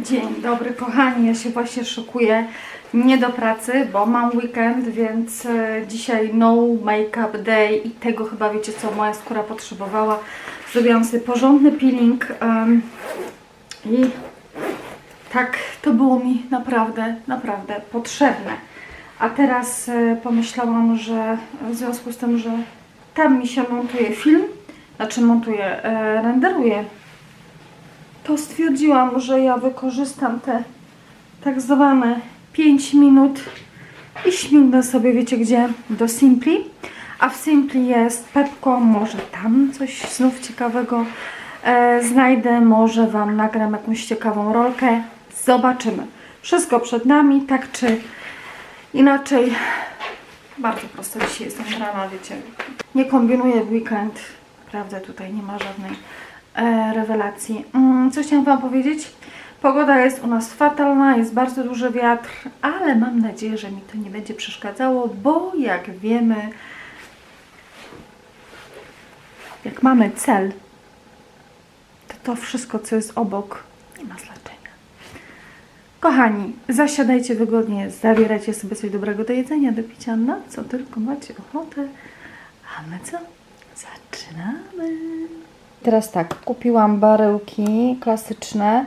Dzień dobry kochani, ja się właśnie szykuję nie do pracy, bo mam weekend, więc e, dzisiaj no make-up day i tego chyba wiecie co moja skóra potrzebowała. Zrobiłam sobie porządny peeling em, i tak to było mi naprawdę, naprawdę potrzebne. A teraz e, pomyślałam, że w związku z tym, że tam mi się montuje film, znaczy montuje, e, renderuje to stwierdziłam, że ja wykorzystam te tak zwane 5 minut i śmignę sobie, wiecie gdzie, do Simply. A w Simply jest Pepko, może tam coś znów ciekawego e, znajdę, może Wam nagram jakąś ciekawą rolkę. Zobaczymy. Wszystko przed nami, tak czy inaczej. Bardzo prosto dzisiaj jestem rana, wiecie. Nie kombinuję w weekend. Prawda, tutaj nie ma żadnej e, rewelacji. Mm, co chciałam Wam powiedzieć? Pogoda jest u nas fatalna, jest bardzo duży wiatr, ale mam nadzieję, że mi to nie będzie przeszkadzało, bo jak wiemy, jak mamy cel, to to wszystko, co jest obok, nie ma znaczenia. Kochani, zasiadajcie wygodnie, zabierajcie sobie coś dobrego do jedzenia, do picia, na co tylko macie ochotę. A my co? Zaczynamy! Teraz tak, kupiłam baryłki klasyczne.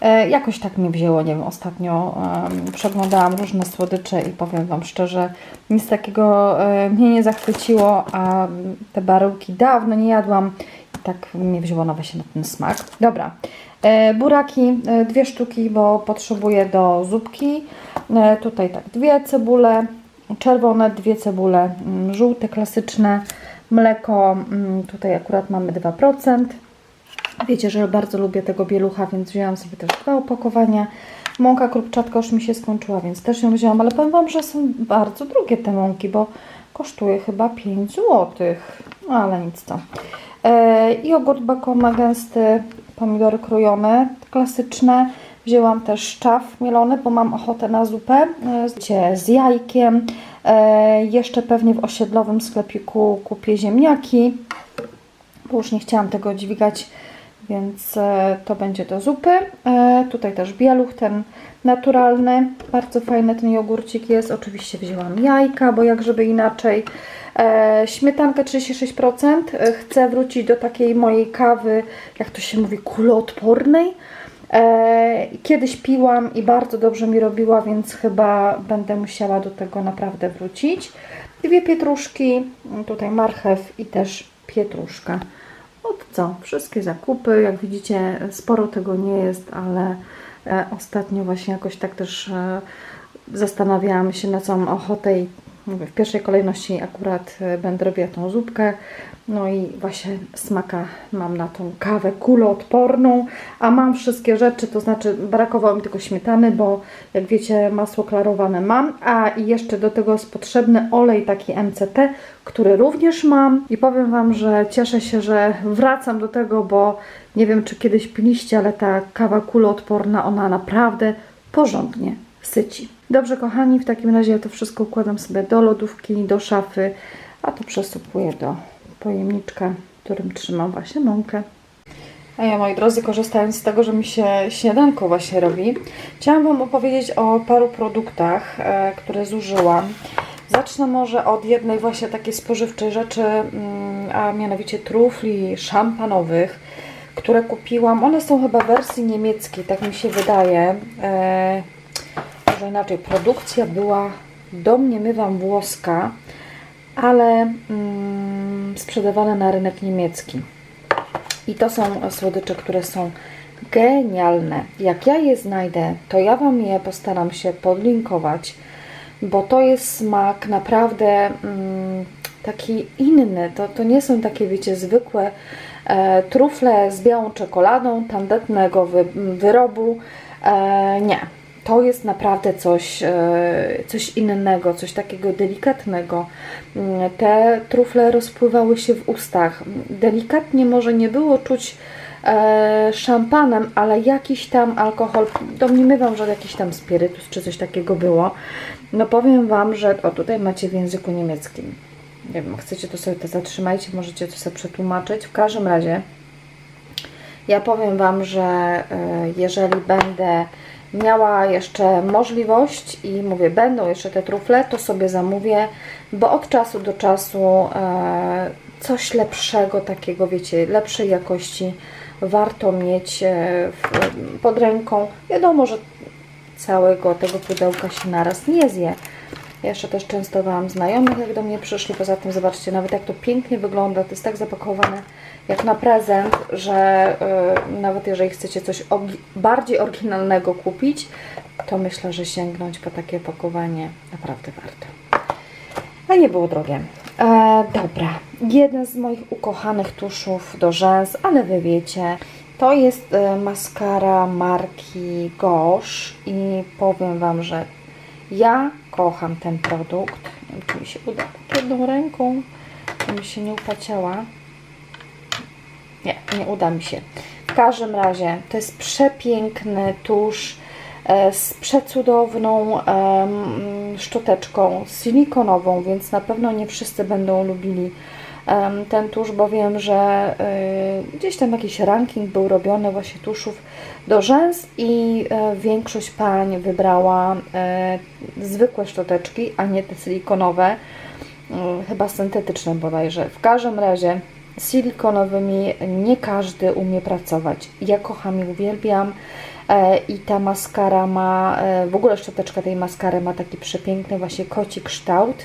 E, jakoś tak mi wzięło, nie wiem, ostatnio em, przeglądałam różne słodycze i powiem Wam szczerze, nic takiego e, mnie nie zachwyciło, a te baryłki dawno nie jadłam i tak mnie wzięło na właśnie na ten smak. Dobra, e, buraki e, dwie sztuki, bo potrzebuję do zupki. E, tutaj tak, dwie cebule czerwone, dwie cebule mm, żółte, klasyczne, mleko, mm, tutaj akurat mamy 2%. Wiecie, że bardzo lubię tego bielucha, więc wzięłam sobie też dwa opakowania. Mąka krupczatka już mi się skończyła, więc też ją wzięłam, ale powiem Wam, że są bardzo drogie te mąki, bo kosztuje chyba 5 zł. Ale nic to. E, jogurt bakoma gęsty, pomidory krojone, klasyczne. Wzięłam też szczaw mielony, bo mam ochotę na zupę e, z jajkiem. E, jeszcze pewnie w osiedlowym sklepiku kupię ziemniaki, bo już nie chciałam tego dźwigać, więc e, to będzie do zupy. E, tutaj też bieluch, ten naturalny, bardzo fajny ten jogurcik jest. Oczywiście wzięłam jajka, bo jak żeby inaczej. Śmietankę 36%. E, Chcę wrócić do takiej mojej kawy, jak to się mówi, kuloodpornej. E, Kiedyś piłam i bardzo dobrze mi robiła, więc chyba będę musiała do tego naprawdę wrócić. Dwie pietruszki, tutaj marchew i też pietruszka. Od co? Wszystkie zakupy. Jak widzicie, sporo tego nie jest, ale e, ostatnio właśnie jakoś tak też e, zastanawiałam się na co mam ochotę i mówię, w pierwszej kolejności akurat e, będę robiła tą zupkę. No i właśnie smaka mam na tą kawę kuloodporną, a mam wszystkie rzeczy, to znaczy brakowało mi tylko śmietany, bo jak wiecie masło klarowane mam, a jeszcze do tego jest potrzebny olej taki MCT, który również mam i powiem Wam, że cieszę się, że wracam do tego, bo nie wiem czy kiedyś piliście, ale ta kawa kuloodporna, ona naprawdę porządnie syci. Dobrze kochani, w takim razie ja to wszystko układam sobie do lodówki, do szafy, a to przesypuję do pojemniczka, w którym trzymam właśnie mąkę. A ja, moi drodzy, korzystając z tego, że mi się śniadanko właśnie robi, chciałam Wam opowiedzieć o paru produktach, e, które zużyłam. Zacznę może od jednej właśnie takiej spożywczej rzeczy, mm, a mianowicie trufli szampanowych, które kupiłam. One są chyba w wersji niemieckiej, tak mi się wydaje. Może inaczej, produkcja była, domniemywam, włoska, ale mm, sprzedawane na rynek niemiecki. I to są słodycze, które są genialne. Jak ja je znajdę, to ja Wam je postaram się podlinkować, bo to jest smak naprawdę mm, taki inny. To, to nie są takie, wiecie, zwykłe e, trufle z białą czekoladą, tandetnego wy, wyrobu. E, nie. To jest naprawdę coś, e, coś innego, coś takiego delikatnego. Mm, Te trufle rozpływały się w ustach. Delikatnie może nie było czuć e, szampanem, ale jakiś tam alkohol, domniemywam, że jakiś tam spirytus czy coś takiego było. No powiem Wam, że o tutaj macie w języku niemieckim. Nie wiem, chcecie to sobie to zatrzymajcie, możecie to sobie przetłumaczyć. W każdym razie Ja powiem Wam, że e, jeżeli będę miała jeszcze możliwość i mówię, będą jeszcze te trufle, to sobie zamówię, bo od czasu do czasu e, coś lepszego, takiego wiecie, lepszej jakości warto mieć e, pod ręką. Wiadomo, że całego tego pudełka się naraz nie zje. Ja jeszcze też częstowałam znajomych, jak do mnie przyszli. Poza tym zobaczcie, nawet jak to pięknie wygląda. To jest tak zapakowane jak na prezent, że y, nawet jeżeli chcecie coś bardziej oryginalnego kupić, to myślę, że sięgnąć po takie opakowanie naprawdę warto. A nie było drogie. E, dobra, jeden z moich ukochanych tuszów do rzęs, ale Wy wiecie, to jest e, maskara marki Gosh i powiem Wam, że ja kocham ten produkt. Nie wiem, czy mi się uda tak jedną ręką, żeby się nie upaciała. Nie, nie uda mi się. W każdym razie to jest przepiękny tusz e, z przecudowną szczoteczką silikonową, więc na pewno nie wszyscy będą lubili ten tusz, bo wiem, że e, gdzieś tam jakiś ranking był robiony właśnie tuszów do rzęs i e, większość pań wybrała zwykłe szczoteczki, a nie te silikonowe, chyba syntetyczne bodajże. W każdym razie silikonowymi nie każdy umie pracować. Ja kocham i uwielbiam. E, I ta maskara ma, e, w ogóle szczoteczka tej maskary ma taki przepiękny właśnie koci kształt.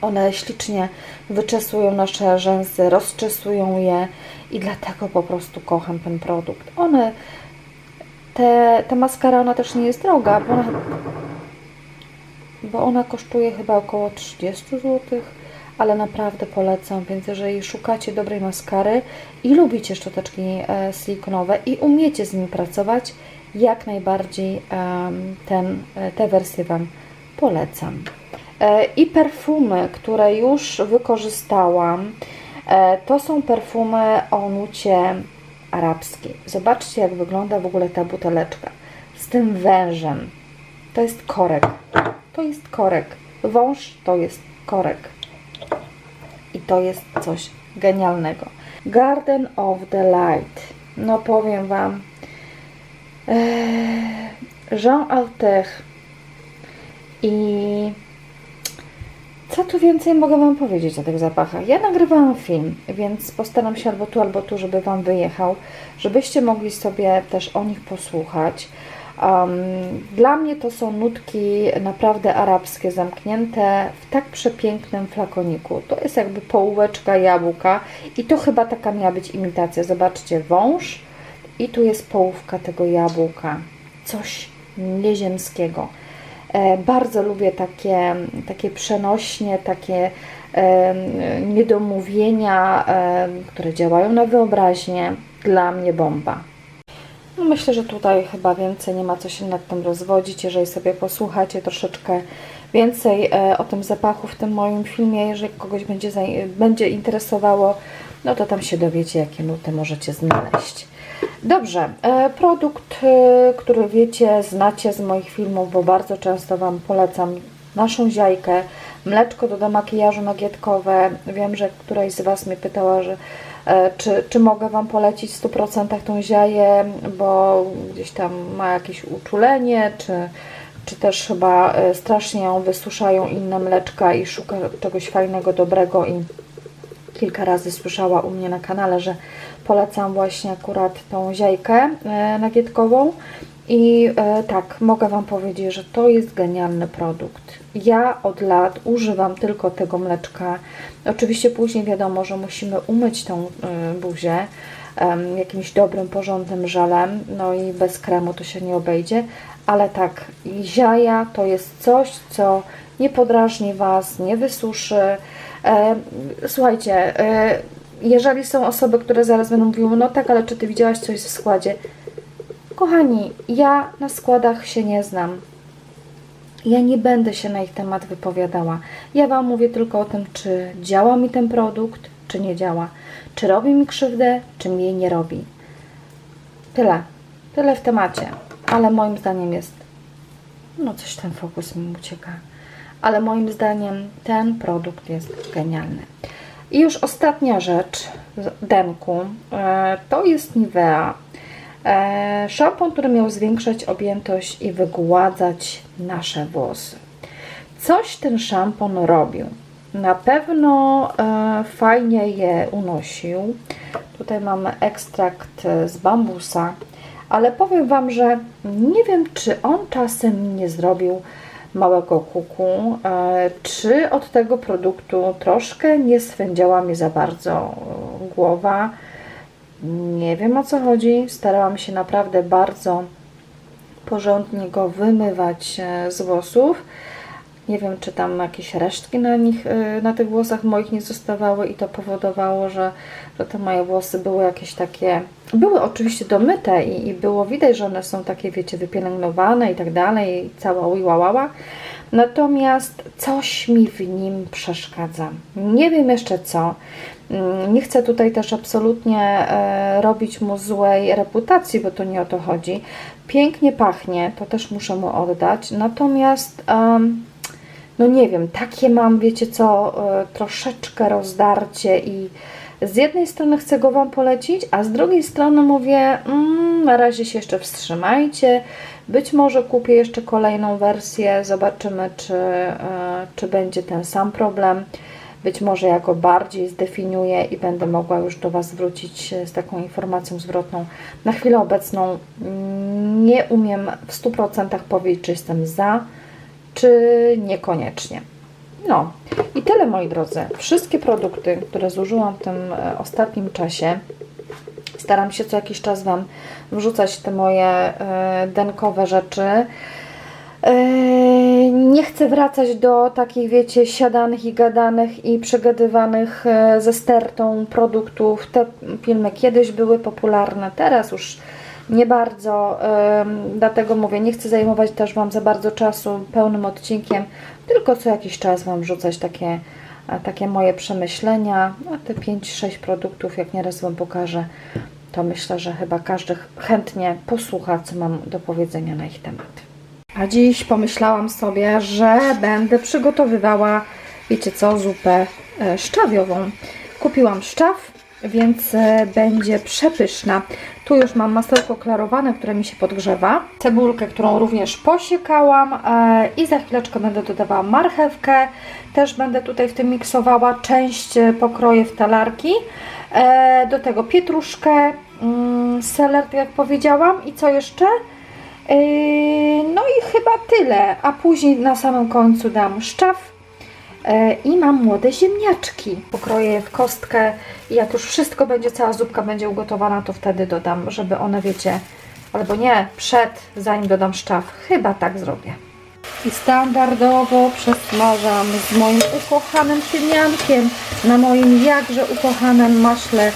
One ślicznie wyczesują nasze rzęsy, rozczesują je i dlatego po prostu kocham ten produkt. One, te, ta maskara, ona też nie jest droga, bo ona, bo ona kosztuje chyba około 30 zł, ale naprawdę polecam, więc jeżeli szukacie dobrej maskary i lubicie szczoteczki e, silikonowe i umiecie z nimi pracować, jak najbardziej ten, e, te wersje Wam polecam. E, I perfumy, które już wykorzystałam, to są perfumy o nucie arabskiej. Zobaczcie, jak wygląda w ogóle ta buteleczka z tym wężem. To jest korek. To jest korek. Wąż to jest korek. I to jest coś genialnego. Garden of the Light. No powiem Wam. Eee, Jean Altech. I co tu więcej mogę Wam powiedzieć o tych zapachach? Ja nagrywałam film, więc postaram się albo tu, albo tu, żeby Wam wyjechał, żebyście mogli sobie też o nich posłuchać. Dla mnie to są nutki naprawdę arabskie, zamknięte w tak przepięknym flakoniku. To jest jakby połóweczka jabłka i to chyba taka miała być imitacja. Zobaczcie, wąż i tu jest połówka tego jabłka. Coś nieziemskiego. E, bardzo lubię takie, takie przenośnie, takie niedomówienia, które działają na wyobraźnię. Dla mnie bomba. No myślę, że tutaj chyba więcej nie ma co się nad tym rozwodzić. Jeżeli sobie posłuchacie troszeczkę więcej e, o tym zapachu w tym moim filmie, jeżeli kogoś będzie, będzie interesowało, no to tam się dowiecie, jakie nuty możecie znaleźć. Dobrze, e, produkt, e, który wiecie, znacie z moich filmów, bo bardzo często Wam polecam naszą ziajkę, mleczko do demakijażu nagietkowe. Wiem, że któraś z Was mnie pytała, że czy, czy mogę Wam polecić w 100% tą ziaję, bo gdzieś tam ma jakieś uczulenie, czy, czy też chyba e, strasznie ją wysuszają inne mleczka i szuka czegoś fajnego, dobrego i kilka razy słyszała u mnie na kanale, że polecam właśnie akurat tą ziajkę e, nagietkową i e, tak, mogę Wam powiedzieć, że to jest genialny produkt. Ja od lat używam tylko tego mleczka. Oczywiście później wiadomo, że musimy umyć tą e, buzię jakimś dobrym, porządnym żelem, no i bez kremu to się nie obejdzie, ale tak, ziaja to jest coś, co nie podrażni Was, nie wysuszy. E, słuchajcie, e, jeżeli są osoby, które zaraz będą mówiły, no tak, ale czy Ty widziałaś coś w składzie? Kochani, ja na składach się nie znam. Ja nie będę się na ich temat wypowiadała. Ja Wam mówię tylko o tym, czy działa mi ten produkt, czy nie działa. Czy robi mi krzywdę, czy mi jej nie robi. Tyle. Tyle w temacie. Ale moim zdaniem jest... No coś ten fokus mi ucieka. Ale moim zdaniem ten produkt jest genialny. I już ostatnia rzecz z denku. E, to jest Nivea. E, szampon, który miał zwiększać objętość i wygładzać nasze włosy. Coś ten szampon robił. Na pewno e, fajnie je unosił. Tutaj mamy ekstrakt z bambusa, ale powiem Wam, że nie wiem, czy on czasem nie zrobił małego kuku, e, czy od tego produktu troszkę nie swędziała mi za bardzo e, głowa. Nie wiem o co chodzi. Starałam się naprawdę bardzo porządnie go wymywać e, z włosów. Nie wiem, czy tam jakieś resztki na nich, y, na tych włosach moich nie zostawały i to powodowało, że, że te moje włosy były jakieś takie, były oczywiście domyte i, i było widać, że one są takie, wiecie, wypielęgnowane i tak dalej, cała ujłałała. Natomiast coś mi w nim przeszkadza. Nie wiem jeszcze co. Mm, Nie chcę tutaj też absolutnie e, robić mu złej reputacji, bo to nie o to chodzi. Pięknie pachnie, to też muszę mu oddać. Natomiast no nie wiem, takie mam, wiecie co, e, troszeczkę rozdarcie i z jednej strony chcę go Wam polecić, a z drugiej strony mówię, mm, na razie się jeszcze wstrzymajcie, być może kupię jeszcze kolejną wersję, zobaczymy, czy, e, czy będzie ten sam problem. Być może ja go bardziej zdefiniuję i będę mogła już do Was wrócić e, z taką informacją zwrotną. Na chwilę obecną mm, nie umiem w 100% powiedzieć, czy jestem za, czy niekoniecznie. No i tyle moi drodzy. Wszystkie produkty, które zużyłam w tym e, ostatnim czasie, staram się co jakiś czas Wam wrzucać te moje e, denkowe rzeczy. E, Nie chcę wracać do takich, wiecie, siadanych i gadanych i przegadywanych ze stertą produktów. Te filmy kiedyś były popularne, teraz już nie bardzo. Dlatego mówię, nie chcę zajmować też Wam za bardzo czasu pełnym odcinkiem, tylko co jakiś czas Wam wrzucać takie, takie moje przemyślenia. A te 5-6 produktów, jak nieraz Wam pokażę, to myślę, że chyba każdy chętnie posłucha, co mam do powiedzenia na ich temat. A dziś pomyślałam sobie, że będę przygotowywała, wiecie co, zupę e, szczawiową. Kupiłam szczaw, więc e, będzie przepyszna. Tu już mam masełko klarowane, które mi się podgrzewa. Cebulkę, którą również posiekałam e, i za chwileczkę będę dodawała marchewkę. Też będę tutaj w tym miksowała. Część e, pokroję w talarki. Do tego pietruszkę, mm, seler, tak jak powiedziałam. I co jeszcze? No i chyba tyle, a później na samym końcu dam szczaw i mam młode ziemniaczki. Pokroję je w kostkę i jak już wszystko będzie, cała zupka będzie ugotowana, to wtedy dodam, żeby one, wiecie, albo nie, przed, zanim dodam szczaw. Chyba tak zrobię. I standardowo przesmażam z moim ukochanym ziemniankiem na moim jakże ukochanym maśle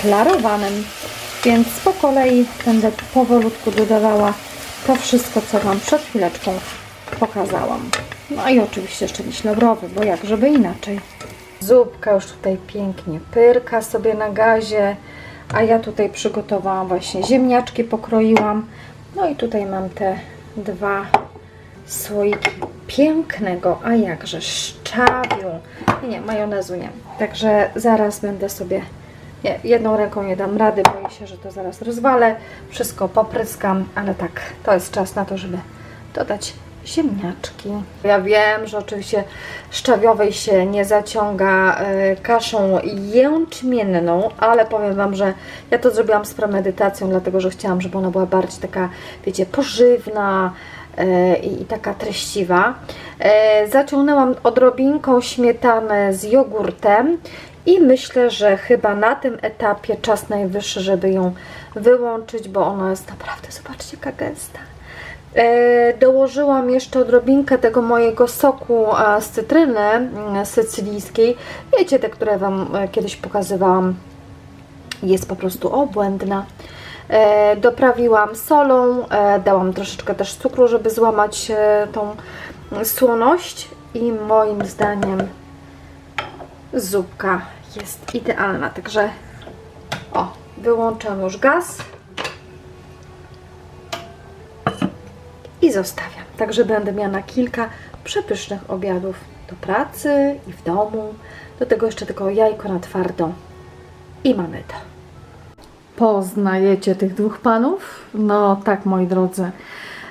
klarowanym. Więc po kolei będę powolutku dodawała to wszystko, co Wam przed chwileczką pokazałam. No i oczywiście jeszcze liść labrowy, bo jak żeby inaczej. Zupka już tutaj pięknie pyrka sobie na gazie, a ja tutaj przygotowałam właśnie ziemniaczki, pokroiłam. No i tutaj mam te dwa słoiki pięknego, a jakże szczawiu. Nie, nie, majonezu nie. Także zaraz będę sobie nie, jedną ręką nie dam rady, boję się, że to zaraz rozwalę. Wszystko popryskam, ale tak, to jest czas na to, żeby dodać ziemniaczki. Ja wiem, że oczywiście szczawiowej się nie zaciąga e, kaszą jęczmienną, ale powiem Wam, że ja to zrobiłam z premedytacją, dlatego że chciałam, żeby ona była bardziej taka, wiecie, pożywna, e, i taka treściwa. E, Zaciągnęłam odrobinką śmietany z jogurtem i myślę, że chyba na tym etapie czas najwyższy, żeby ją wyłączyć, bo ona jest naprawdę, zobaczcie, jaka gęsta. E, dołożyłam jeszcze odrobinkę tego mojego soku z cytryny mm, sycylijskiej. Wiecie, te, które Wam e, kiedyś pokazywałam. Jest po prostu obłędna. E, doprawiłam solą, dałam troszeczkę też cukru, żeby złamać tą słoność i moim zdaniem zupka jest idealna. Także o, wyłączam już gaz i zostawiam. Także będę miała na kilka przepysznych obiadów do pracy i w domu. Do tego jeszcze tylko jajko na twardo. I mamy to. Poznajecie tych dwóch panów? No tak, moi drodzy.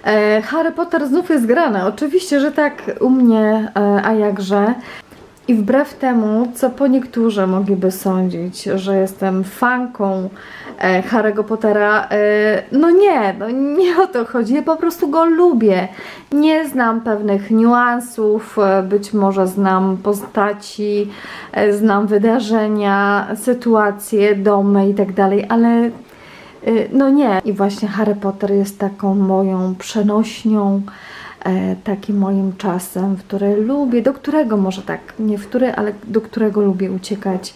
E, Harry Potter znów jest grane. Oczywiście, że tak u mnie, e, a jakże. I wbrew temu, co po niektórzy mogliby sądzić, że jestem fanką e, Harry'ego Pottera, e, no nie, no nie o to chodzi. Ja po prostu go lubię. Nie znam pewnych niuansów, e, być może znam postaci, e, znam wydarzenia, sytuacje, domy i tak dalej, ale Y, No nie. I właśnie Harry Potter jest taką moją przenośnią, e, takim moim czasem, w które lubię, do którego może tak, nie w który, ale do którego lubię uciekać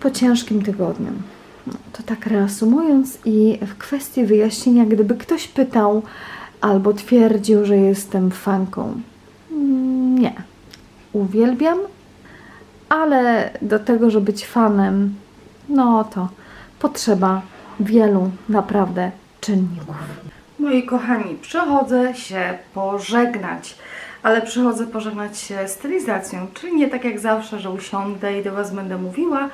po ciężkim tygodniu. To tak reasumując i w kwestii wyjaśnienia, gdyby ktoś pytał albo twierdził, że jestem fanką. mm, Nie. Uwielbiam, ale do tego, żeby być fanem, no to potrzeba wielu naprawdę czynników. Moi kochani, przychodzę się pożegnać, ale przychodzę pożegnać się stylizacją, czyli nie tak jak zawsze, że usiądę i do Was będę mówiła,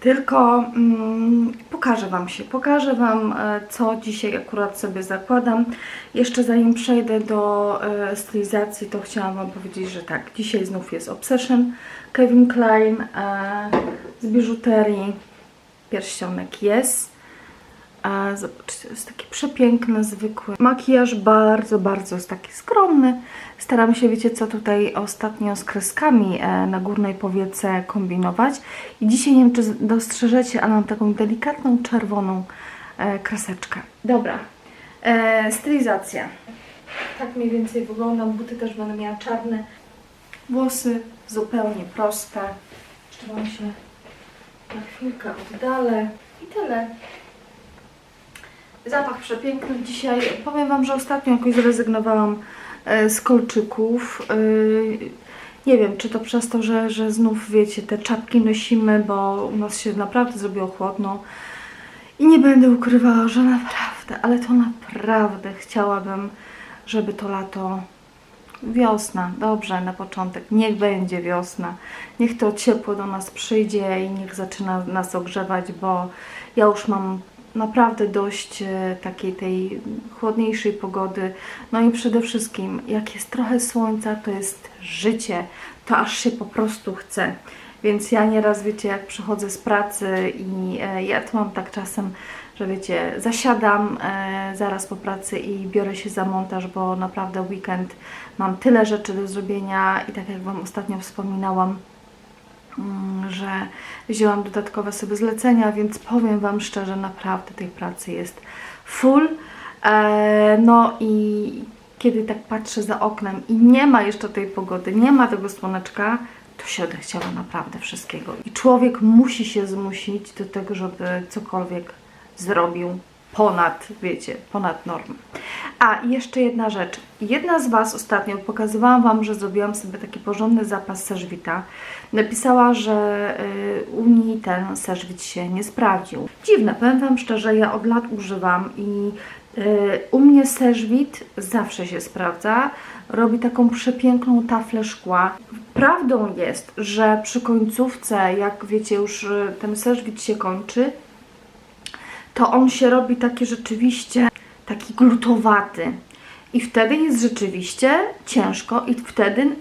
tylko mm, pokażę Wam się, pokażę Wam, e, co dzisiaj akurat sobie zakładam. Jeszcze zanim przejdę do e, stylizacji, to chciałam Wam powiedzieć, że tak, dzisiaj znów jest Obsession, Kevin Klein e, z biżuterii, pierścionek jest. A zobaczcie, jest taki przepiękny, zwykły. Makijaż bardzo, bardzo jest taki skromny. Staram się, wiecie co, tutaj ostatnio z kreskami e, na górnej powiece kombinować. I dzisiaj nie wiem, czy dostrzeżecie, ale mam taką delikatną, czerwoną e, kreseczkę. Dobra, e, stylizacja. Tak mniej więcej wyglądam. Buty też będę miała czarne. Włosy zupełnie proste. Jeszcze Wam się na chwilkę oddalę. I tyle. Zapach przepiękny dzisiaj. Powiem Wam, że ostatnio jakoś zrezygnowałam e, z kolczyków. E, Nie wiem, czy to przez to, że, że znów, wiecie, te czapki nosimy, bo u nas się naprawdę zrobiło chłodno. I nie będę ukrywała, że naprawdę, ale to naprawdę chciałabym, żeby to lato Wiosna, dobrze, na początek. Niech będzie wiosna. Niech to ciepło do nas przyjdzie i niech zaczyna nas ogrzewać, bo ja już mam naprawdę dość e, takiej tej chłodniejszej pogody. No i przede wszystkim, jak jest trochę słońca, to jest życie. To aż się po prostu chce. Więc ja nieraz, wiecie, jak przychodzę z pracy i e, ja to mam tak czasem, że wiecie, zasiadam e, zaraz po pracy i biorę się za montaż, bo naprawdę weekend mam tyle rzeczy do zrobienia i tak jak Wam ostatnio wspominałam, że wzięłam dodatkowe sobie zlecenia, więc powiem Wam szczerze, naprawdę tej pracy jest full. E, no i kiedy tak patrzę za oknem i nie ma jeszcze tej pogody, nie ma tego słoneczka, to się odechciała naprawdę wszystkiego. I człowiek musi się zmusić do tego, żeby cokolwiek zrobił ponad, wiecie, ponad normę. A jeszcze jedna rzecz. Jedna z Was ostatnio pokazywałam Wam, że zrobiłam sobie taki porządny zapas serzwita. Napisała, że y, u niej ten serzwit się nie sprawdził. Dziwne, powiem Wam szczerze, ja od lat używam i y, u mnie serzwit zawsze się sprawdza. Robi taką przepiękną taflę szkła. Prawdą jest, że przy końcówce, jak wiecie, już y, ten serzwit się kończy, to on się robi taki rzeczywiście taki glutowaty. I wtedy jest rzeczywiście ciężko i wtedy,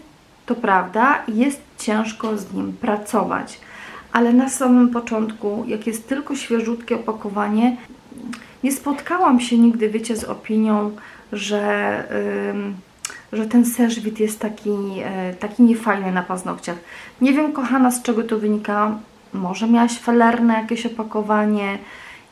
to prawda, jest ciężko z nim pracować. Ale na samym początku, jak jest tylko świeżutkie opakowanie, nie spotkałam się nigdy, wiecie, z opinią, że, że ten serzwit jest taki, e, taki niefajny na paznokciach. Nie wiem, kochana, z czego to wynika. Może miałaś felerne jakieś opakowanie,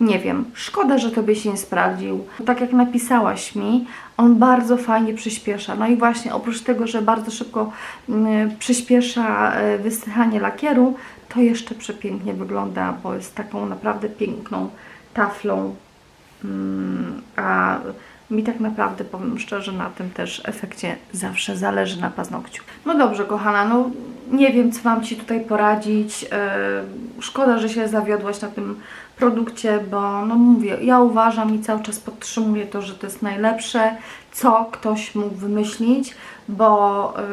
nie wiem, szkoda, że tobie się nie sprawdził. Tak jak napisałaś mi, on bardzo fajnie przyspiesza. No i właśnie, oprócz tego, że bardzo szybko mm, przyspiesza e, wysychanie lakieru, to jeszcze przepięknie wygląda, bo jest taką naprawdę piękną taflą. Mm, A mi tak naprawdę, powiem szczerze, na tym też efekcie zawsze zależy na paznokciu. No dobrze, kochana, no nie wiem, co mam Ci tutaj poradzić. E, Szkoda, że się zawiodłaś na tym produkcie, bo no mówię, ja uważam i cały czas podtrzymuję to, że to jest najlepsze, co ktoś mógł wymyślić, bo, e,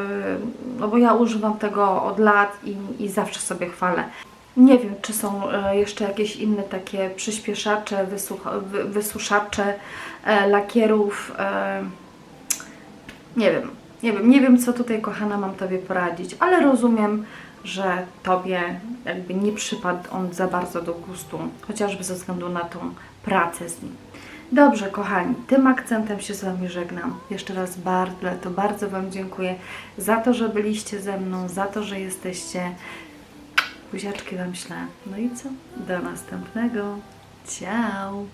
no bo ja używam tego od lat i, i zawsze sobie chwalę. Nie wiem, czy są e, jeszcze jakieś inne takie przyspieszacze, wysuszacze lakierów. Nie wiem, nie wiem, nie wiem co tutaj kochana mam Tobie poradzić, ale rozumiem, że Tobie jakby nie przypadł on za bardzo do gustu, chociażby ze względu na tą pracę z nim. Dobrze, kochani, tym akcentem się z Wami żegnam. Jeszcze raz bardzo, to bardzo Wam dziękuję za to, że byliście ze mną, za to, że jesteście. Buziaczki Wam ślę. No i co? Do następnego. Ciao!